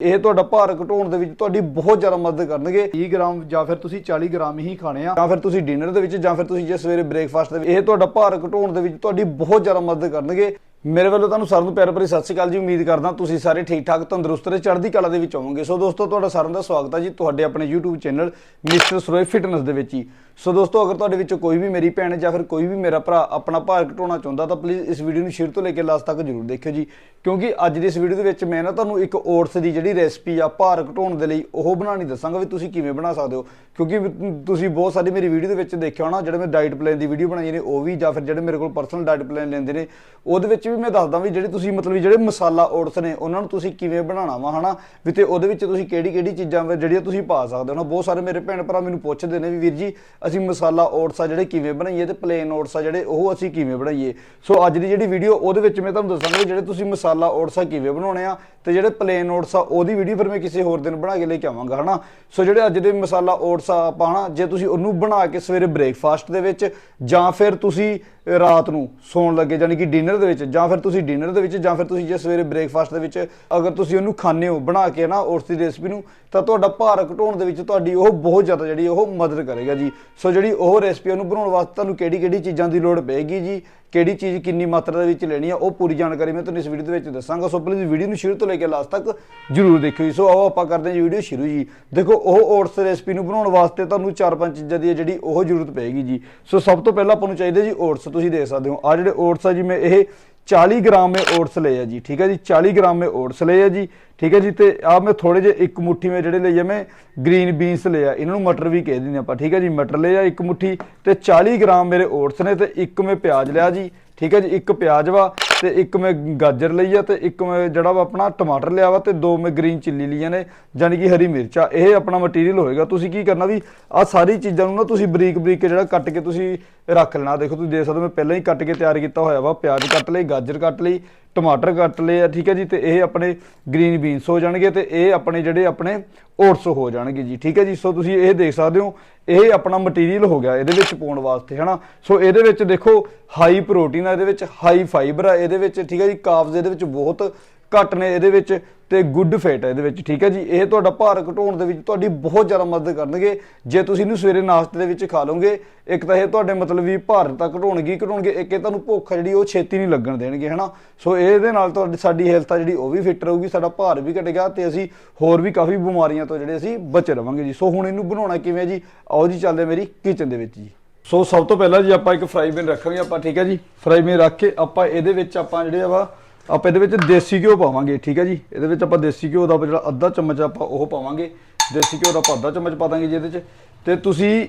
ਇਹ ਤੁਹਾਡਾ ਭਾਰ ਘਟਾਉਣ ਦੇ ਵਿੱਚ ਤੁਹਾਡੀ ਬਹੁਤ ਜ਼ਿਆਦਾ ਮਦਦ ਕਰਨਗੇ। 30 ਗ੍ਰਾਮ ਜਾਂ ਫਿਰ ਤੁਸੀਂ 40 ਗ੍ਰਾਮ ਹੀ ਖਾਣੇ ਆ, ਜਾਂ ਫਿਰ ਤੁਸੀਂ ਡਿਨਰ ਦੇ ਵਿੱਚ, ਜਾਂ ਫਿਰ ਤੁਸੀਂ ਜੇ ਸਵੇਰੇ ਬ੍ਰੇਕਫਾਸਟ ਦੇ ਵਿੱਚ, ਇਹ ਤੁਹਾਡਾ ਭਾਰ ਘਟਾਉਣ ਦੇ ਵਿੱਚ ਤੁਹਾਡੀ ਬਹੁਤ ਜ਼ਿਆਦਾ ਮਦਦ ਕਰਨਗੇ। ਮੇਰੇ ਵੱਲੋਂ ਤੁਹਾਨੂੰ ਸਾਰਿਆਂ ਨੂੰ ਪਿਆਰ ਭਰੀ ਸਤਿ ਸ਼੍ਰੀ ਅਕਾਲ ਜੀ, ਉਮੀਦ ਕਰਦਾ ਤੁਸੀਂ ਸਾਰੇ ਠੀਕ ਠਾਕ ਤੰਦਰੁਸਤ ਤੇ ਚੜ੍ਹਦੀ ਕਲਾ ਦੇ ਵਿੱਚ ਹੋਵੋਗੇ। ਸੋ ਦੋਸਤੋ, ਤੁਹਾਡਾ ਸਾਰਿਆਂ ਦਾ ਸਵਾਗਤ ਹੈ ਜੀ ਤੁਹਾਡੇ ਆਪਣੇ YouTube channel mister Saroye fitness ਦੇ ਵਿੱਚ ਹੀ। ਸੋ ਦੋਸਤੋ, ਅਗਰ ਤੁਹਾਡੇ ਵਿੱਚੋਂ ਕੋਈ ਵੀ ਮੇਰੀ ਭੈਣ ਜਾਂ ਫਿਰ ਕੋਈ ਵੀ ਮੇਰਾ ਭਰਾ ਆਪਣਾ ਭਾਰ ਘਟਾਉਣਾ ਚਾਹੁੰਦਾ, ਤਾਂ ਪਲੀਜ਼ ਇਸ ਵੀਡੀਓ ਨੂੰ ਸ਼ੇਅਰ ਤੋਂ ਲੈ ਕੇ ਲਾਸਟ ਤੱਕ ਜਰੂਰ ਦੇਖਿਓ ਜੀ। ਕਿਉਂਕਿ ਅੱਜ ਦੀ ਇਸ ਵੀਡੀਓ ਦੇ ਵਿੱਚ ਮੈਂ ਨਾ ਤੁਹਾਨੂੰ ਇੱਕ ਓਟਸ ਦੀ ਜਿਹੜੀ ਰੈਸਪੀ ਆ ਭਾਰ ਘਟਾਉਣ ਦੇ ਲਈ ਉਹ ਬਣਾਉਣੀ ਦੱਸਾਂਗਾ ਵੀ ਤੁਸੀਂ ਕਿਵੇਂ ਬਣਾ ਸਕਦੇ ਹੋ। ਕਿਉਂਕਿ ਤੁਸੀਂ ਬਹੁਤ ਸਾਰੀ ਮੇਰੀ ਵੀਡੀਓ ਦੇ ਵਿੱਚ ਦੇਖਿਆ ਹੋਣਾ, ਜਿਹੜੇ ਮੈਂ ਡਾਈਟ ਪਲਾਨ ਦੀ ਵੀਡੀਓ ਬਣਾਈ ਨੇ, ਉਹ ਵੀ ਜਾਂ ਫਿਰ ਜਿਹੜੇ ਮੇਰੇ ਕੋਲ ਪਰਸਨਲ ਡਾਈਟ ਪਲਾਨ ਲੈਂਦੇ ਨੇ, ਉਹਦੇ ਵਿੱਚ ਵੀ ਮੈਂ ਦੱਸਦਾ ਵੀ ਜਿਹੜੇ ਤੁਸੀਂ ਮਤਲਬ ਵੀ ਜਿਹੜੇ ਮਸਾਲਾ ਓਟਸ ਨੇ, ਉਹਨਾਂ ਨੂੰ ਤੁਸੀਂ ਕਿਵੇਂ ਬਣਾਉਣਾ ਵਾ, ਹਨਾ? ਵੀ ਤੇ ਉਹਦੇ ਵਿੱਚ ਤੁਸੀਂ ਕਿਹੜੀ ਕਿਹੜੀ ਚੀਜ਼ਾਂ ਵਾ ਜਿਹੜੀਆਂ ਤੁਸੀਂ ਪਾ ਸਕਦੇ ਹੋ ਨਾ? ਬਹੁਤ ਸਾਰੇ ਮੇਰੇ ਭੈਣ ਭਰਾ ਮੈਨੂੰ ਪੁੱਛਦੇ ਨੇ ਵੀ ਵੀਰ ਜੀ ਅਸੀਂ ਮਸਾਲਾ ਓਟਸ ਆ ਜਿਹੜੇ ਕਿਵੇਂ ਬਣਾਈਏ ਤੇ ਪਲੇਨ ਓਟਸ ਆ ਜਿਹੜੇ ਉਹ ਅਸੀਂ ਕਿਵੇਂ ਬਣਾਈਏ। ਸੋ ਅੱਜ ਦੀ ਜਿਹੜੀ ਵੀਡੀਓ ਉਹਦੇ ਵਿੱਚ ਮੈਂ ਤੁਹਾਨੂੰ ਦੱਸਾਂਗਾ ਜਿਹੜੇ ਤੁਸੀਂ ਮਸਾਲਾ ਓਟਸ ਆ ਕਿਵੇਂ ਬਣਾਉਣੇ ਆ ਤੇ ਜਿਹੜੇ ਪਲੇਨ ਓਟਸ ਆ ਉਹਦੀ ਵੀਡੀਓ ਫਿਰ ਮੈਂ ਕਿਸੇ ਹੋਰ ਦਿਨ ਬਣਾ ਕੇ ਲੈ ਕੇ ਆਵਾਂਗਾ, ਹਨਾ? ਸੋ ਜਿਹੜੇ ਅੱਜ ਦੇ ਮਸਾਲਾ ਓਟਸ ਆ ਆਪਾਂ, ਹਨਾ, ਜੇ ਤੁਸੀਂ ਉਹਨੂੰ ਬਣਾ ਕੇ ਸਵੇਰੇ ਬ੍ਰੇਕਫਾਸਟ ਦੇ ਵਿੱਚ ਜਾਂ ਫਿਰ ਤੁਸੀਂ ਰਾਤ ਨੂੰ ਸੌਣ ਲੱਗੇ ਯਾਨੀ ਕਿ ਡਿਨਰ ਦੇ ਵਿੱਚ, ਜਾਂ ਫਿਰ ਤੁਸੀਂ ਡਿਨਰ ਦੇ ਵਿੱਚ, ਜਾਂ ਫਿਰ ਤੁਸੀਂ ਜੇ ਸਵੇਰੇ ਬ੍ਰੇਕਫਾਸਟ ਦੇ ਵਿੱਚ ਅਗਰ ਤੁਸੀਂ ਉਹਨੂੰ ਖਾਣੇ ਹੋ, ਬਣਾ ਕੇ ਨਾ ਉਸ ਦੀ ਰੈਸਪੀ ਨੂੰ, ਤਾਂ ਤੁਹਾਡਾ ਭਾਰ ਘਟਾਉਣ ਦੇ ਵਿੱਚ ਤੁਹਾਡੀ ਉਹ ਬਹੁਤ ਜ਼ਿਆਦਾ ਜਿਹੜੀ ਉਹ ਮਦਦ ਕਰੇਗਾ ਜੀ। ਸੋ ਜਿਹੜੀ ਉਹ ਰੈਸਪੀ ਉਹਨੂੰ ਬਣਾਉਣ ਵਾਸਤੇ ਤੁਹਾਨੂੰ ਕਿਹੜੀ ਕਿਹੜੀ ਚੀਜ਼ਾਂ ਦੀ ਲੋੜ ਪਏਗੀ ਜੀ? ਕਿਹੜੀ ਚੀਜ਼ ਕਿੰਨੀ ਮਾਤਰਾ ਦੇ ਵਿੱਚ ਲੈਣੀ ਆ, ਉਹ ਪੂਰੀ ਜਾਣਕਾਰੀ ਮੈਂ ਤੁਹਾਨੂੰ ਇਸ ਵੀਡੀਓ ਦੇ ਵਿੱਚ ਦੱਸਾਂਗਾ। ਸੋ ਪਲੀਜ਼ ਵੀਡੀਓ ਨੂੰ ਸ਼ੁਰੂ ਤੋਂ ਲੈ ਕੇ ਲਾਸਟ ਤੱਕ ਜਰੂਰ ਦੇਖਿਓ ਜੀ। ਸੋ ਆਓ ਆਪਾਂ ਕਰਦੇ ਹਾਂ ਜੀ ਵੀਡੀਓ ਸ਼ੁਰੂ ਜੀ। ਦੇਖੋ, ਉਹ ਓਟਸ ਰੈਸਪੀ ਨੂੰ ਬਣਾਉਣ ਵਾਸਤੇ ਤੁਹਾਨੂੰ ਚਾਰ ਪੰਜ ਚੀਜ਼ਾਂ ਦੀ ਹੈ ਜਿਹੜੀ ਉਹ ਜ਼ਰੂਰਤ ਪਏਗੀ ਜੀ। ਸੋ ਸਭ ਤੋਂ ਪਹਿਲਾਂ ਆਪਾਂ ਨੂੰ ਚਾਹੀਦਾ ਜੀ ਓਟਸ ਤੁਸੀਂ ਦੇਖ ਸਕਦੇ ਹੋ। ਆ ਜਿਹੜੇ ਓਟਸ ਆ ਜੀ, ਮੈਂ ਇਹ 40 ਗ੍ਰਾਮ ਮੈਂ ਓਟਸ ਲਏ ਆ ਜੀ, ਠੀਕ ਹੈ ਜੀ? 40 ਗ੍ਰਾਮ ਮੈਂ ਓਟਸ ਲਏ ਆ ਜੀ, ਠੀਕ ਹੈ ਜੀ? ਤੇ ਆ ਮੈਂ ਥੋੜੇ ਜਿਹੇ ਇੱਕ ਮੁੱਠੀ ਮੈਂ ਜਿਹੜੇ ਲਏ ਆ, ਮੈਂ ਗ੍ਰੀਨ ਬੀਨਸ ਲਿਆ ਇਹਨਾਂ ਨੂੰ ਮਟਰ ਵੀ ਕਹਿ ਦਿੰਦੇ ਆਪਾਂ, ਠੀਕ ਹੈ ਜੀ? ਮਟਰ ਲਏ ਆ ਇੱਕ ਮੁੱਠੀ ਤੇ 40 ਗ੍ਰਾਮ ਮੇਰੇ ਓਟਸ ਨੇ ਤੇ ਇੱਕ ਮੈਂ ਪਿਆਜ਼ ਲਿਆ ਜੀ, ਠੀਕ ਹੈ ਜੀ? ਇੱਕ ਪਿਆਜ਼ ਵਾ ਤੇ ਇੱਕ ਮੈਂ ਗਾਜਰ ਲਈ ਆ ਤੇ ਇੱਕ ਮੈਂ ਜਿਹੜਾ ਵਾ ਆਪਣਾ ਟਮਾਟਰ ਲਿਆ ਵਾ ਤੇ ਦੋ ਮੈਂ ਗ੍ਰੀਨ ਚਿੱਲੀ ਲਈਆਂ ਨੇ ਯਾਨੀ ਕਿ ਹਰੀ ਮਿਰਚ, ਇਹ ਆਪਣਾ ਮਟੀਰੀਅਲ ਹੋਏਗਾ। ਤੁਸੀਂ ਕੀ ਕਰਨਾ ਵੀ ਆ ਸਾਰੀ ਚੀਜ਼ਾਂ ਨੂੰ ਨਾ ਤੁਸੀਂ ਬਰੀਕ ਬਰੀਕ ਜਿਹੜਾ ਕੱਟ ਕੇ ਤੁਸੀਂ ਰੱਖ ਲੈਣਾ। ਦੇਖੋ, ਤੁਸੀਂ ਦੇਖ ਸਕਦੇ ਹੋ, ਮੈਂ ਪਹਿਲਾਂ ਹੀ ਕੱਟ ਕੇ ਤਿਆਰ ਕੀਤਾ ਹੋਇਆ ਵਾ, ਪਿਆਜ਼ ਕੱਟ ਲਈ, ਗਾਜਰ ਕੱਟ ਲਈ ਟਮਾਟਰ ਕੱਟ ਲਏ ਆ, ਠੀਕ ਹੈ ਜੀ, ਤੇ ਇਹ ਆਪਣੇ ਗ੍ਰੀਨ ਬੀਨਸ ਹੋ ਜਾਣਗੇ ਤੇ ਇਹ ਆਪਣੇ ਜਿਹੜੇ ਆਪਣੇ ਓਟਸ ਹੋ ਜਾਣਗੇ ਜੀ, ਠੀਕ ਹੈ ਜੀ। ਸੋ ਤੁਸੀਂ ਇਹ ਦੇਖ ਸਕਦੇ ਹੋ, ਇਹ ਆਪਣਾ ਮਟੀਰੀਅਲ ਹੋ ਗਿਆ ਇਹਦੇ ਵਿੱਚ ਪਾਉਣ ਵਾਸਤੇ, ਹਨਾ। ਸੋ ਇਹਦੇ ਵਿੱਚ ਦੇਖੋ ਹਾਈ ਪ੍ਰੋਟੀਨ ਆ, ਇਹਦੇ ਵਿੱਚ ਹਾਈ ਫਾਈਬਰ ਆ, ਇਹਦੇ ਵਿੱਚ, ਠੀਕ ਹੈ ਜੀ ਕਾਰਬਸ ਇਹਦੇ ਵਿੱਚ ਬਹੁਤ ਘੱਟ ਨੇ ਇਹਦੇ ਵਿੱਚ ਤੇ ਗੁੱਡ ਫੈਟ ਹੈ ਇਹਦੇ ਵਿੱਚ, ਠੀਕ ਹੈ ਜੀ? ਇਹ ਤੁਹਾਡਾ ਭਾਰ ਘਟਾਉਣ ਦੇ ਵਿੱਚ ਤੁਹਾਡੀ ਬਹੁਤ ਜ਼ਿਆਦਾ ਮਦਦ ਕਰਨਗੇ। ਜੇ ਤੁਸੀਂ ਇਹਨੂੰ ਸਵੇਰੇ ਨਾਸ਼ਤੇ ਦੇ ਵਿੱਚ ਖਾ ਲਓਗੇ, ਇੱਕ ਤਾਂ ਇਹ ਤੁਹਾਡੇ ਮਤਲਬ ਵੀ ਭਾਰ ਤਾਂ ਘਟਾਉਣਗੇ ਹੀ ਘਟਾਉਣਗੇ, ਇੱਕ ਇਹ ਤੁਹਾਨੂੰ ਭੁੱਖ ਜਿਹੜੀ ਉਹ ਛੇਤੀ ਨਹੀਂ ਲੱਗਣ ਦੇਣਗੇ, ਹਨਾ? ਸੋ ਇਹਦੇ ਨਾਲ ਤੁਹਾਡੀ, ਸਾਡੀ ਹੈਲਥ ਆ ਜਿਹੜੀ ਉਹ ਵੀ ਫਿੱਟ ਰਹੂਗੀ, ਸਾਡਾ ਭਾਰ ਵੀ ਘਟੇਗਾ ਤੇ ਅਸੀਂ ਹੋਰ ਵੀ ਕਾਫੀ ਬਿਮਾਰੀਆਂ ਤੋਂ ਜਿਹੜੇ ਅਸੀਂ ਬਚੇ ਰਵਾਂਗੇ ਜੀ। ਸੋ ਹੁਣ ਇਹਨੂੰ ਬਣਾਉਣਾ ਕਿਵੇਂ ਜੀ? ਆਓ ਜੀ, ਚੱਲਦੇ ਮੇਰੀ ਕਿਚਨ ਦੇ ਵਿੱਚ ਜੀ। ਸੋ ਸਭ ਤੋਂ ਪਹਿਲਾਂ ਜੀ ਆਪਾਂ ਇੱਕ ਫਰਾਈ ਪੈਨ ਰੱਖਾਂਗੇ ਆਪਾਂ, ਠੀਕ ਹੈ ਜੀ? ਫਰਾਈ ਪੈਨ ਰੱਖ ਕੇ ਆਪਾਂ ਇਹਦੇ ਵਿੱਚ ਆਪਾਂ ਜਿਹੜੇ ਵਾ ਆਪਾਂ ਇਹਦੇ ਵਿੱਚ ਦੇਸੀ ਘਿਓ ਪਾਵਾਂਗੇ, ਠੀਕ ਹੈ ਜੀ? ਇਹਦੇ ਵਿੱਚ ਆਪਾਂ ਦੇਸੀ ਘਿਓ ਦਾ ਜਿਹੜਾ ਅੱਧਾ ਚਮਚ ਆਪਾਂ ਉਹ ਪਾਵਾਂਗੇ। ਦੇਸੀ ਘਿਓ ਦਾ ਆਪਾਂ ਅੱਧਾ ਚਮਚ ਪਾ ਦਾਂਗੇ ਜੀ ਇਹਦੇ 'ਚ। ਤੇ ਤੁਸੀਂ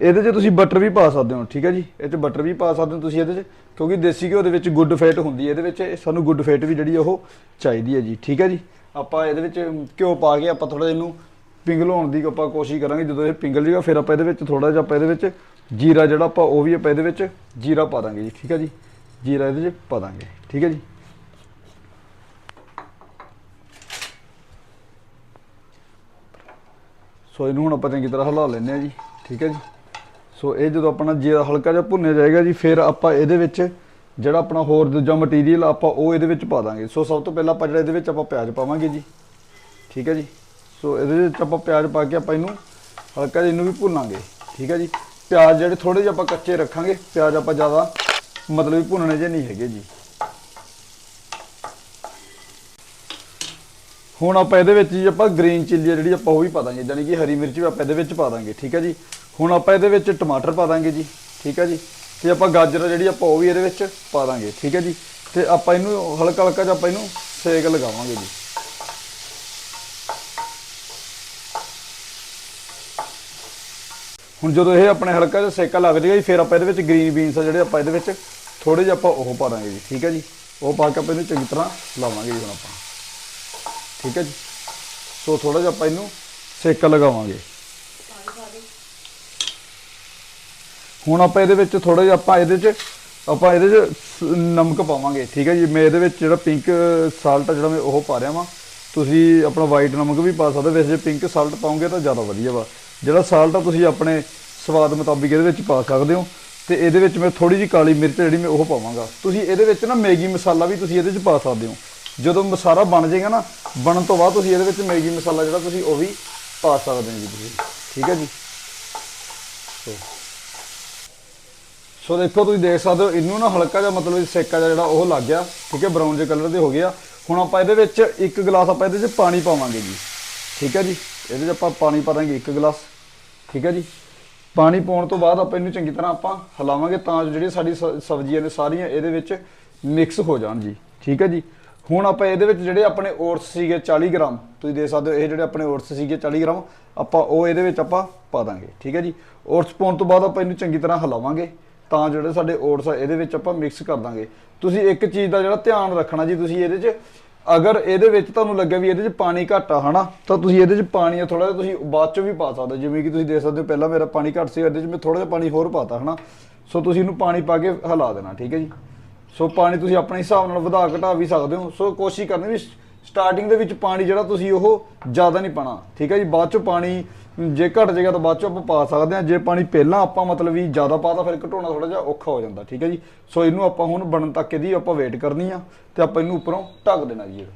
ਇਹਦੇ 'ਚ ਤੁਸੀਂ ਬਟਰ ਵੀ ਪਾ ਸਕਦੇ ਹੋ, ਠੀਕ ਹੈ ਜੀ? ਇਹ 'ਚ ਬਟਰ ਵੀ ਪਾ ਸਕਦੇ ਹੋ ਤੁਸੀਂ ਇਹਦੇ 'ਚ, ਕਿਉਂਕਿ ਦੇਸੀ ਘਿਓ ਦੇ ਵਿੱਚ ਗੁੱਡ ਫੈਟ ਹੁੰਦੀ ਹੈ ਇਹਦੇ ਵਿੱਚ, ਇਹ ਸਾਨੂੰ ਗੁੱਡ ਫੈਟ ਵੀ ਜਿਹੜੀ ਉਹ ਚਾਹੀਦੀ ਹੈ ਜੀ, ਠੀਕ ਹੈ ਜੀ? ਆਪਾਂ ਇਹਦੇ ਵਿੱਚ ਘਿਓ ਪਾ ਕੇ ਆਪਾਂ ਥੋੜਾ ਇਹਨੂੰ ਪਿੰਗਲਾਉਣ ਦੀ ਆਪਾਂ ਕੋਸ਼ਿਸ਼ ਕਰਾਂਗੇ, ਜਦੋਂ ਇਹ ਪਿੰਗਲ ਜੇਗਾ, ਫਿਰ ਆਪਾਂ ਇਹਦੇ ਵਿੱਚ ਥੋੜਾ ਜਿਹਾ ਆਪਾਂ ਇਹਦੇ ਵਿੱਚ ਜੀਰਾ ਜਿਹੜਾ ਆਪਾਂ ਉਹ ਵੀ ਆਪਾਂ ਇਹਦੇ ਵਿੱਚ ਜੀਰਾ ਪਾ ਦਾਂਗੇ ਜੀ, ਠੀਕ ਹੈ ਜੀ? ਜੀਰਾ ਇਹਦੇ 'ਚ ਪਾ ਦਾਂਗੇ, ਠੀਕ ਹੈ ਜੀ? ਸੋ ਇਹਨੂੰ ਹੁਣ ਆਪਾਂ ਚੰਗੀ ਤਰ੍ਹਾਂ ਹਿਲਾ ਲੈਂਦੇ ਆ ਜੀ, ਠੀਕ ਹੈ ਜੀ। ਸੋ ਇਹ ਜਦੋਂ ਆਪਣਾ ਜੀਰਾ ਹਲਕਾ ਜਿਹਾ ਭੁੰਨਿਆ ਜਾਏਗਾ ਜੀ, ਫਿਰ ਆਪਾਂ ਇਹਦੇ ਵਿੱਚ ਜਿਹੜਾ ਆਪਣਾ ਹੋਰ ਦੂਜਾ ਮਟੀਰੀਅਲ ਆਪਾਂ ਉਹ ਇਹਦੇ ਵਿੱਚ ਪਾ ਦਾਂਗੇ। ਸੋ ਸਭ ਤੋਂ ਪਹਿਲਾਂ ਆਪਾਂ ਜਿਹੜਾ ਇਹਦੇ ਵਿੱਚ ਆਪਾਂ ਪਿਆਜ਼ ਪਾਵਾਂਗੇ ਜੀ, ਠੀਕ ਹੈ ਜੀ। ਸੋ ਇਹਦੇ ਵਿੱਚ ਆਪਾਂ ਪਿਆਜ਼ ਪਾ ਕੇ ਆਪਾਂ ਇਹਨੂੰ ਹਲਕਾ ਜਿਹਾ ਇਹਨੂੰ ਵੀ ਭੁੰਨਾਂਗੇ, ਠੀਕ ਹੈ ਜੀ। ਪਿਆਜ਼ ਜਿਹੜੇ ਥੋੜੇ ਜਿਹਾ ਆਪਾਂ ਕੱਚੇ ਰੱਖਾਂਗੇ, ਪਿਆਜ਼ ਆਪਾਂ ਜ਼ਿਆਦਾ ਮਤਲਬ ਭੁੰਨਣੇ ਜੇ ਨਹੀਂ ਹੈਗੇ ਜੀ। ਹੁਣ ਆਪਾਂ ਇਹਦੇ ਵਿੱਚ ਜੀ ਆਪਾਂ ਗ੍ਰੀਨ ਚਿੱਲੀ ਆ ਜਿਹੜੀ ਆਪਾਂ ਉਹ ਵੀ ਪਾ ਦਾਂਗੇ ਯਾਨੀ ਕਿ ਹਰੀ ਮਿਰਚ ਵੀ ਆਪਾਂ ਇਹਦੇ ਵਿੱਚ ਪਾ ਦਾਂਗੇ, ਠੀਕ ਹੈ ਜੀ? ਹੁਣ ਆਪਾਂ ਇਹਦੇ ਵਿੱਚ ਟਮਾਟਰ ਪਾ ਦਾਂਗੇ ਜੀ, ਠੀਕ ਹੈ ਜੀ? ਤੇ ਆਪਾਂ ਗਾਜਰ ਆ ਜਿਹੜੀ ਆਪਾਂ ਉਹ ਵੀ ਇਹਦੇ ਵਿੱਚ ਪਾ ਦਾਂਗੇ, ਠੀਕ ਹੈ ਜੀ? ਤੇ ਆਪਾਂ ਇਹਨੂੰ ਹਲਕਾ ਹਲਕਾ ਜਿਹਾ ਆਪਾਂ ਇਹਨੂੰ ਸੇਕ ਲਗਾਵਾਂਗੇ ਜੀ। ਹੁਣ ਜਦੋਂ ਇਹ ਆਪਣੇ ਹਲਕਾ ਜਿਹਾ ਸੇਕਾ ਲੱਗ ਜਾਏਗਾ ਜੀ, ਫਿਰ ਆਪਾਂ ਇਹਦੇ ਵਿੱਚ ਗ੍ਰੀਨ ਬੀਨਸ ਆ ਜਿਹੜੇ ਆਪਾਂ ਇਹਦੇ ਵਿੱਚ ਥੋੜੇ ਜਿਹਾ ਆਪਾਂ ਉਹ ਪਾ ਦਾਂਗੇ ਜੀ, ਠੀਕ ਹੈ ਜੀ? ਉਹ ਪਾ ਕੇ ਆਪਾਂ ਇਹਨੂੰ ਚੰਗੀ ਤਰ੍ਹਾਂ ਲਾਵਾਂਗੇ ਜੀ ਹੁਣ ਆਪਾਂ। ਠੀਕ ਹੈ ਜੀ? ਸੋ ਥੋੜਾ ਜਿਹਾ ਆਪਾਂ ਇਹਨੂੰ ਸੇਕਾ ਲਗਾਵਾਂਗੇ। ਹੁਣ ਆਪਾਂ ਇਹਦੇ ਵਿੱਚ ਥੋੜਾ ਜਿਹਾ ਆਪਾਂ ਇਹਦੇ 'ਚ, ਆਪਾਂ ਇਹਦੇ 'ਚ ਸ- ਨਮਕ ਪਾਵਾਂਗੇ, ਠੀਕ ਹੈ ਜੀ? ਮੈਂ ਇਹਦੇ ਵਿੱਚ ਜਿਹੜਾ ਪਿੰਕ ਸਾਲਟ ਆ ਜਿਹੜਾ ਮੈਂ ਉਹ ਪਾ ਰਿਹਾ ਵਾਂ। ਤੁਸੀਂ ਆਪਣਾ ਵਾਈਟ ਨਮਕ ਵੀ ਪਾ ਸਕਦੇ ਵੈਸੇ ਜੇ ਪਿੰਕ ਸਾਲਟ ਪਾਉਂਗੇ ਤਾਂ ਜ਼ਿਆਦਾ ਵਧੀਆ ਵਾ। ਜਿਹੜਾ ਸਾਲਟ ਆ ਤੁਸੀਂ ਆਪਣੇ ਸਵਾਦ ਮੁਤਾਬਿਕ ਇਹਦੇ ਵਿੱਚ ਪਾ ਸਕਦੇ ਹੋ। ਤੇ ਇਹਦੇ ਵਿੱਚ ਮੈਂ ਥੋੜੀ ਜਿਹੀ ਕਾਲੀ ਮਿਰਚ ਜਿਹੜੀ ਮੈਂ ਉਹ ਪਾਵਾਂਗਾ। ਤੁਸੀਂ ਇਹਦੇ ਵਿੱਚ ਨਾ ਮੈਗੀ ਮਸਾਲਾ ਵੀ ਤੁਸੀਂ ਇਹਦੇ 'ਚ ਪਾ ਸਕਦੇ ਹੋ। ਜਦੋਂ ਮਸਾਲਾ ਬਣ ਜਾਏਗਾ ਨਾ, ਬਣਨ ਤੋਂ ਬਾਅਦ ਤੁਸੀਂ ਇਹਦੇ ਵਿੱਚ ਮੈਗੀ ਮਸਾਲਾ ਜਿਹੜਾ ਤੁਸੀਂ ਉਹ ਵੀ ਪਾ ਸਕਦੇ ਹੋ ਜੀ ਤੁਸੀਂ। ਠੀਕ ਹੈ ਜੀ? ਸੋ। ਸੋ ਦੇਖੋ ਤੁਸੀਂ ਦੇਖ ਸਕਦੇ ਹੋ, ਇਹਨੂੰ ਨਾ ਹਲਕਾ ਜਿਹਾ ਮਤਲਬ ਸੇਕਾ ਜਿਹਾ ਜਿਹੜਾ ਉਹ ਲੱਗ ਗਿਆ। ਠੀਕ ਹੈ ਬਰਾਊਨ ਜਿਹੇ ਕਲਰ ਦੇ ਹੋ ਗਿਆ। ਹੁਣ ਆਪਾਂ ਇਹਦੇ ਵਿੱਚ ਇੱਕ ਗਲਾਸ ਆਪਾਂ ਇਹਦੇ ਵਿੱਚ ਪਾਣੀ ਪਾਵਾਂਗੇ ਜੀ। ਠੀਕ ਹੈ ਜੀ? ਇਹਦੇ ਵਿੱਚ ਆਪਾਂ ਪਾਣੀ ਪਾ ਦਾਂਗੇ ਇੱਕ ਗਲਾਸ। ਠੀਕ ਹੈ ਜੀ? ਪਾਣੀ ਪਾਉਣ ਤੋਂ ਬਾਅਦ ਆਪਾਂ ਇਹਨੂੰ ਚੰਗੀ ਤਰ੍ਹਾਂ ਆਪਾਂ ਹਿਲਾਵਾਂਗੇ ਤਾਂ ਜੋ ਜਿਹੜੀ ਸਾਡੀ ਸ- ਸਬਜ਼ੀਆਂ ਨੇ ਸਾਰੀਆਂ ਇਹਦੇ ਵਿੱਚ ਮਿਕਸ ਹੋ ਜਾਣ ਜੀ। ਠੀਕ ਹੈ ਜੀ? ਹੁਣ ਆਪਾਂ ਇਹਦੇ ਵਿੱਚ ਜਿਹੜੇ ਆਪਣੇ ਓਟਸ ਸੀਗੇ 40 ਗ੍ਰਾਮ, ਤੁਸੀਂ ਦੇਖ ਸਕਦੇ ਹੋ ਇਹ ਜਿਹੜੇ ਆਪਣੇ ਓਟਸ ਸੀਗੇ 40 ਗ੍ਰਾਮ, ਆਪਾਂ ਉਹ ਇਹਦੇ ਵਿੱਚ ਆਪਾਂ ਪਾ ਦਾਂਗੇ, ਠੀਕ ਹੈ ਜੀ? ਓਟਸ ਪਾਉਣ ਤੋਂ ਬਾਅਦ ਆਪਾਂ ਇਹਨੂੰ ਚੰਗੀ ਤਰ੍ਹਾਂ ਹਿਲਾਵਾਂਗੇ, ਤਾਂ ਜਿਹੜੇ ਸਾਡੇ ਓਟਸ ਆ ਇਹਦੇ ਵਿੱਚ ਆਪਾਂ ਮਿਕਸ ਕਰ ਦਾਂਗੇ। ਤੁਸੀਂ ਇੱਕ ਚੀਜ਼ ਦਾ ਜਿਹੜਾ ਧਿਆਨ ਰੱਖਣਾ ਜੀ ਤੁਸੀਂ ਇਹਦੇ 'ਚ, ਅਗਰ ਇਹਦੇ ਵਿੱਚ ਤੁਹਾਨੂੰ ਲੱਗੇ ਵੀ ਇਹਦੇ 'ਚ ਪਾਣੀ ਘੱਟ ਆ, ਹਨਾ, ਤਾਂ ਤੁਸੀਂ ਇਹਦੇ 'ਚ ਪਾਣੀ ਥੋੜਾ ਜਿਹਾ ਤੁਸੀਂ ਬਾਅਦ 'ਚ ਵੀ ਪਾ ਸਕਦੇ ਹੋ, ਜਿਵੇਂ ਕਿ ਤੁਸੀਂ ਦੇਖ ਸਕਦੇ ਹੋ ਪਹਿਲਾਂ ਮੇਰਾ ਪਾਣੀ ਘੱਟ ਸੀ, ਇਹਦੇ 'ਚ ਮੈਂ ਥੋੜਾ ਜਿਹਾ ਪਾਣੀ ਹੋਰ ਪਾਤਾ, ਹਨਾ। ਸੋ ਤੁਸੀਂ ਇਹਨੂੰ ਪਾਣੀ ਪਾ ਕੇ ਹਿਲਾ ਦੇਣਾ, ਠੀਕ ਹੈ ਜੀ? ਸੋ ਪਾਣੀ ਤੁਸੀਂ ਆਪਣੇ ਹਿਸਾਬ ਨਾਲ ਵਧਾ ਘਟਾ ਵੀ ਸਕਦੇ ਹੋ। ਸੋ ਕੋਸ਼ਿਸ਼ ਕਰਨੀ ਵੀ ਸਟਾਰਟਿੰਗ ਦੇ ਵਿੱਚ ਪਾਣੀ ਜਿਹੜਾ ਤੁਸੀਂ ਉਹ ਜ਼ਿਆਦਾ ਨਹੀਂ ਪਾਣਾ ਠੀਕ ਹੈ ਜੀ? ਬਾਅਦ 'ਚੋਂ ਪਾਣੀ ਜੇ ਘਟ ਜਾਏਗਾ ਤਾਂ ਬਾਅਦ 'ਚੋਂ ਆਪਾਂ ਪਾ ਸਕਦੇ ਹਾਂ। ਜੇ ਪਾਣੀ ਪਹਿਲਾਂ ਆਪਾਂ ਮਤਲਬ ਵੀ ਜ਼ਿਆਦਾ ਪਾਤਾ ਫਿਰ ਘਟਾਉਣਾ ਥੋੜਾ ਜਿਹਾ ਔਖਾ ਹੋ ਜਾਂਦਾ। ਠੀਕ ਹੈ ਜੀ? ਸੋ ਇਹਨੂੰ ਆਪਾਂ ਹੁਣ ਬਣਨ ਤੱਕ ਇਹਦੀ ਆਪਾਂ ਵੇਟ ਕਰਨੀ ਆ ਤੇ ਆਪਾਂ ਇਹਨੂੰ ਉੱਪਰੋਂ ਢੱਕ ਦੇਣਾ ਜੀ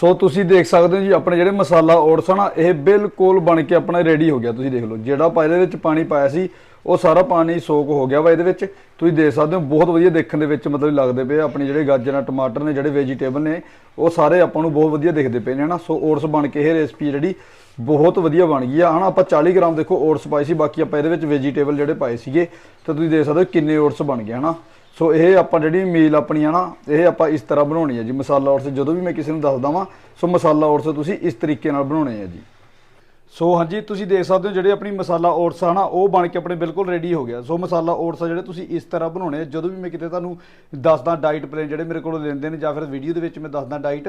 ਸੋ ਤੁਸੀਂ ਦੇਖ ਸਕਦੇ ਹੋ ਜੀ, ਆਪਣੇ ਜਿਹੜੇ ਮਸਾਲਾ ਓਟਸ ਆ ਨਾ ਇਹ ਬਿਲਕੁਲ ਬਣ ਕੇ ਆਪਣਾ ਰੈਡੀ ਹੋ ਗਿਆ। ਤੁਸੀਂ ਦੇਖ ਲਓ, ਜਿਹੜਾ ਆਪਾਂ ਇਹਦੇ ਵਿੱਚ ਪਾਣੀ ਪਾਇਆ ਸੀ, ਉਹ ਸਾਰਾ ਪਾਣੀ ਸੋਕ ਹੋ ਗਿਆ ਵਾ ਇਹਦੇ ਵਿੱਚ। ਤੁਸੀਂ ਦੇਖ ਸਕਦੇ ਹੋ, ਬਹੁਤ ਵਧੀਆ ਦੇਖਣ ਦੇ ਵਿੱਚ ਮਤਲਬ ਲੱਗਦੇ ਪਏ ਆਪਣੇ ਜਿਹੜੇ ਗਾਜਰਾਂ ਟਮਾਟਰ ਨੇ, ਜਿਹੜੇ ਵੈਜੀਟੇਬਲ ਨੇ, ਉਹ ਸਾਰੇ ਆਪਾਂ ਨੂੰ ਬਹੁਤ ਵਧੀਆ ਦਿਖਦੇ ਪਏ ਨੇ, ਹਨਾ? ਸੋ ਓਟਸ ਬਣ ਕੇ ਇਹ ਰੈਸਪੀ ਜਿਹੜੀ ਬਹੁਤ ਵਧੀਆ ਬਣ ਗਈ ਆ। ਹਨਾ, ਆਪਾਂ 40 ਗ੍ਰਾਮ ਦੇਖੋ, ਓਟਸ ਪਾਏ ਸੀ, ਬਾਕੀ ਆਪਾਂ ਇਹਦੇ ਵਿੱਚ ਵੈਜੀਟੇਬਲ ਜਿਹੜੇ ਪਾਏ ਸੀਗੇ, ਤਾਂ ਤੁਸੀਂ ਦੇਖ ਸਕਦੇ ਹੋ ਕਿੰਨੇ ਓਟਸ ਬਣ ਗਏ, ਹਨਾ? ਸੋ ਇਹ ਆਪਾਂ ਜਿਹੜੀ ਮੀਲ ਆਪਣੀ ਆ ਨਾ, ਇਹ ਆਪਾਂ ਇਸ ਤਰ੍ਹਾਂ ਬਣਾਉਣੀ ਹੈ ਜੀ। ਮਸਾਲਾ ਓਟਸ ਜਦੋਂ ਵੀ ਮੈਂ ਕਿਸੇ ਨੂੰ ਦੱਸਦਾ ਵਾਂ ਸੋ ਮਸਾਲਾ ਓਟਸ ਤੁਸੀਂ ਇਸ ਤਰੀਕੇ ਨਾਲ ਬਣਾਉਣੇ ਆ ਜੀ। ਸੋ ਹਾਂਜੀ, ਤੁਸੀਂ ਦੇਖ ਸਕਦੇ ਹੋ ਜਿਹੜੇ ਆਪਣੀ ਮਸਾਲਾ ਓਟਸ ਆ ਨਾ, ਉਹ ਬਣ ਕੇ ਆਪਣੇ ਬਿਲਕੁਲ ਰੈਡੀ ਹੋ ਗਿਆ। ਸੋ ਮਸਾਲਾ ਓਟਸ ਆ ਜਿਹੜੇ ਤੁਸੀਂ ਇਸ ਤਰ੍ਹਾਂ ਬਣਾਉਣੇ ਆ। ਜਦੋਂ ਵੀ ਮੈਂ ਕਿਤੇ ਤੁਹਾਨੂੰ ਦੱਸਦਾ ਡਾਈਟ ਪਲਾਨ ਜਿਹੜੇ ਮੇਰੇ ਕੋਲੋਂ ਲੈਂਦੇ ਨੇ ਜਾਂ ਫਿਰ ਵੀਡੀਓ ਦੇ ਵਿੱਚ ਮੈਂ ਦੱਸਦਾ ਡਾਈਟ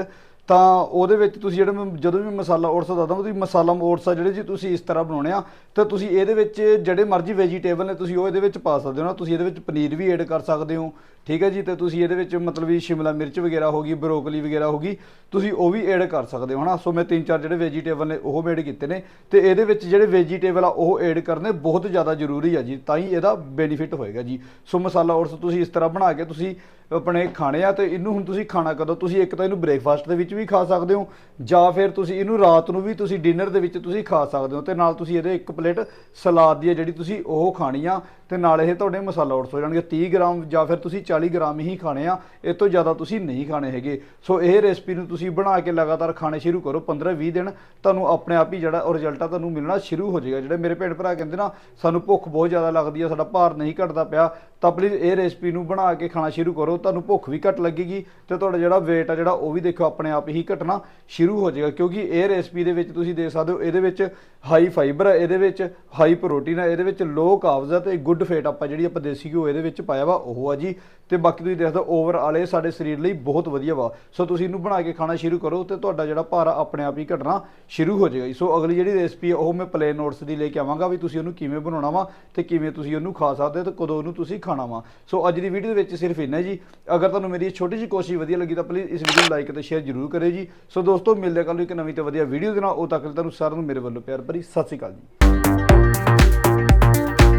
ਤਾਂ ਉਹਦੇ ਵਿੱਚ ਤੁਸੀਂ ਜਿਹੜਾ ਮੈਂ ਜਦੋਂ ਵੀ ਮਸਾਲਾ ਓਟਸ ਦੱਸਦਾ ਉਹਦੀ ਮਸਾਲਾ ਓਟਸ ਆ ਜਿਹੜੇ ਜੀ ਤੁਸੀਂ ਇਸ ਤਰ੍ਹਾਂ ਬਣਾਉਣੇ ਆ, ਤਾਂ ਤੁਸੀਂ ਇਹਦੇ ਵਿੱਚ ਜਿਹੜੇ ਮਰਜ਼ੀ ਵੈਜੀਟੇਬਲ ਨੇ ਤੁਸੀਂ ਉਹ ਇਹਦੇ ਵਿੱਚ ਪਾ ਸਕਦੇ ਹੋ ਨਾ। ਤੁਸੀਂ ਇਹਦੇ ਵਿੱਚ ਪਨੀਰ ਵੀ ਐਡ ਕਰ ਸਕਦੇ ਹੋ, ਠੀਕ ਹੈ ਜੀ? ਤੇ ਤੁਸੀਂ ਇਹਦੇ ਵਿੱਚ ਮਤਲਬ ਵੀ ਸ਼ਿਮਲਾ ਮਿਰਚ ਵਗੈਰਾ ਹੋ ਗਈ ਬਰੋਕਲੀ ਵਗੈਰਾ ਹੋ ਗਈ, ਤੁਸੀਂ ਉਹ ਵੀ ਐਡ ਕਰ ਸਕਦੇ ਹੋ, ਹਨਾ? ਸੋ ਮੈਂ ਤਿੰਨ ਚਾਰ ਜਿਹੜੇ ਵੈਜੀਟੇਬਲ ਨੇ ਉਹ ਐਡ ਕੀਤੇ ਨੇ, ਤੇ ਇਹਦੇ ਵਿੱਚ ਜਿਹੜੇ ਵੈਜੀਟੇਬਲ ਆ ਉਹ ਐਡ ਕਰਨੇ ਬਹੁਤ ਜ਼ਿਆਦਾ ਜ਼ਰੂਰੀ ਆ ਜੀ, ਤਾਂ ਹੀ ਇਹਦਾ ਬੈਨੀਫਿਟ ਹੋਏਗਾ ਜੀ। ਸੋ ਮਸਾਲਾ ਓਟਸ ਤੁਸੀਂ ਇਸ ਤਰ੍ਹਾਂ ਬਣਾ ਕੇ ਤੁਸੀਂ ਆਪਣੇ ਖਾਣੇ ਆ ਤੇ ਇਹਨੂੰ ਹੁਣ ਤੁਸੀਂ ਖਾਣਾ ਕਦੋਂ? ਤੁਸੀਂ ਇੱਕ ਤਾਂ ਇਹਨੂੰ ਬ੍ਰੇਕਫਾਸਟ ਦੇ ਵਿੱਚ ਵੀ ਖਾ ਸਕਦੇ ਹੋ, ਜਾਂ ਫਿਰ ਤੁਸੀਂ ਇਹਨੂੰ ਰਾਤ ਨੂੰ ਵੀ ਤੁਸੀਂ ਡਿਨਰ ਦੇ ਵਿੱਚ ਤੁਸੀਂ ਖਾ ਸਕਦੇ ਹੋ। ਤੇ ਨਾਲ ਤੁਸੀਂ ਇਹਦੇ ਇੱਕ ਪਲੇਟ ਸਲਾਦ ਦੀ ਹੈ ਜਿਹੜੀ ਤੁਸੀਂ ਉਹ ਖਾਣੀ ਆ, ਤੇ ਨਾਲ ਇਹ ਤੁਹਾਡੇ ਮਸਾਲਾ ਓਟਸ ਹੋ ਜਾਣਗੇ। 30 ਗ੍ਰਾਮ ਜਾਂ ਫਿਰ ਤੁਸੀਂ 40 ਗ੍ਰਾਮ ਹੀ ਖਾਣੇ ਆ, ਇਹ ਤੋਂ ਜ਼ਿਆਦਾ ਤੁਸੀਂ ਨਹੀਂ ਖਾਣੇ ਹੈਗੇ। ਸੋ ਇਹ ਰੈਸਪੀ ਨੂੰ ਤੁਸੀਂ ਬਣਾ ਕੇ ਲਗਾਤਾਰ ਖਾਣੇ ਸ਼ੁਰੂ ਕਰੋ 15-20 ਦਿਨ। ਤੁਹਾਨੂੰ ਆਪਣੇ ਆਪ ਹੀ ਜਿਹੜਾ ਉਹ ਰਿਜ਼ਲਟ ਆ ਤੁਹਾਨੂੰ ਮਿਲਣਾ ਸ਼ੁਰੂ ਹੋ ਜਾਏਗਾ। ਜਿਹੜੇ ਮੇਰੇ ਭੈਣ ਭਰਾ ਕਹਿੰਦੇ ਨਾ, ਸਾਨੂੰ ਭੁੱਖ ਬਹੁਤ ਜ਼ਿਆਦਾ ਲੱਗਦੀ ਆ, ਸਾਡਾ ਭਾਰ ਨਹੀਂ ਘਟਦਾ ਪਿਆ ਤਾਂ ਪਲੀਜ਼ ਇਹ ਰੈਸਪੀ ਨੂੰ ਬਣਾ ਕੇ ਖਾਣਾ ਸ਼ੁਰੂ ਕਰੋ, ਤੁਹਾਨੂੰ ਭੁੱਖ ਵੀ ਘੱਟ ਲੱਗੇਗੀ ਤੇ ਤੁਹਾਡਾ ਜਿਹੜਾ weight ਆ, ਜਿਹੜਾ ਉਹ ਵੀ ਦੇਖੋ ਆਪਣੇ ਆਪ ਹੀ ਘਟਣਾ ਸ਼ੁਰੂ ਹੋ ਜਾਏਗਾ, ਕਿਉਂਕਿ ਇਹ ਰੈਸਪੀ ਦੇ ਵਿੱਚ ਤੁਸੀਂ ਦੇਖ ਸਕਦੇ ਹੋ, ਇਹਦੇ ਵਿੱਚ ਹਾਈ ਫਾਈਬਰ ਹੈ ਇਹਦੇ ਵਿੱਚ ਹਾਈ ਪ੍ਰੋਟੀਨ ਹੈ ਇਹਦੇ ਵਿੱਚ ਲੋ ਕਾਰਬਸ ਹੈ ਤੇ ਗੁੱਡ ਫੈਟ ਆਪਾਂ ਜਿਹੜੀ ਆਪਾਂ ਦੇਸੀ ਘਿਓ ਇਹਦੇ ਵਿੱਚ ਪਾਇਆ ਵਾ, ਉਹ ਆ ਜੀ। ਤੇ ਬਾਕੀ ਤੁਸੀਂ ਦੇਖਦੇ ਹੋ ਓਵਰਆਲ ਇਹ ਸਾਡੇ ਸਰੀਰ ਲਈ ਬਹੁਤ ਵਧੀਆ ਵਾ। ਸੋ ਤੁਸੀਂ ਇਹਨੂੰ ਬਣਾ ਕੇ ਖਾਣਾ ਸ਼ੁਰੂ ਕਰੋ ਤੇ ਤੁਹਾਡਾ ਜਿਹੜਾ ਭਾਰ ਆ, ਆਪਣੇ ਆਪ ਹੀ ਘਟਣਾ ਸ਼ੁਰੂ ਹੋ ਜਾਏਗਾ ਸੋ ਅਗਲੀ ਜਿਹੜੀ ਰੈਸਪੀ ਹੈ ਉਹ ਮੈਂ ਪਲੇਨ ਨੋਟਸ ਦੀ ਲੈ ਕੇ ਆਵਾਂਗਾ ਵੀ ਤੁਸੀਂ ਉਹਨੂੰ ਕਿਵੇਂ ਬਣਾਉਣਾ ਵਾ ਤੇ ਕਿਵੇਂ ਤੁਸੀਂ ਉਹਨੂੰ ਖਾ ਸਕਦੇ ਹੋ ਤੇ ਕਦੋਂ ਉਹਨੂੰ ਤੁਸੀਂ ਖਾਣਾ ਵਾ। ਸੋ ਅੱਜ ਦੀ ਵੀਡੀਓ ਦੇ ਵਿੱਚ ਸਿਰਫ ਇੰਨਾ ਜੀ। ਅਗਰ ਤੁਹਾਨੂੰ ਮੇਰੀ ਛੋਟੀ ਜਿਹੀ ਕੋਸ਼ਿਸ਼ ਵਧੀਆ ਲੱਗੀ ਤਾਂ ਪਲੀਜ਼ ਇਸ ਵੀਡੀਓ ਨੂੰ ਲਾਈਕ ਅਤੇ ਸ਼ੇਅਰ ਜ਼ਰੂਰ ਕਰਿਓ ਜੀ। ਸੋ ਦੋਸਤੋ, ਮਿਲਦੇ ਹਾਂ ਕੱਲ੍ਹ ਨੂੰ ਇੱਕ ਨਵੀਂ ਤੇ ਵਧੀਆ ਵੀਡੀਓ ਦੇ ਨਾਲ। ਉਹ ਤੱਕ ਤੁਹਾਨੂੰ ਸਾਰਿਆਂ ਨੂੰ ਮੇਰੇ ਵੱਲੋਂ ਪਿਆਰ ਭਰੀ ਸਤਿ ਸ਼੍ਰੀ ਅਕਾਲ ਜੀ।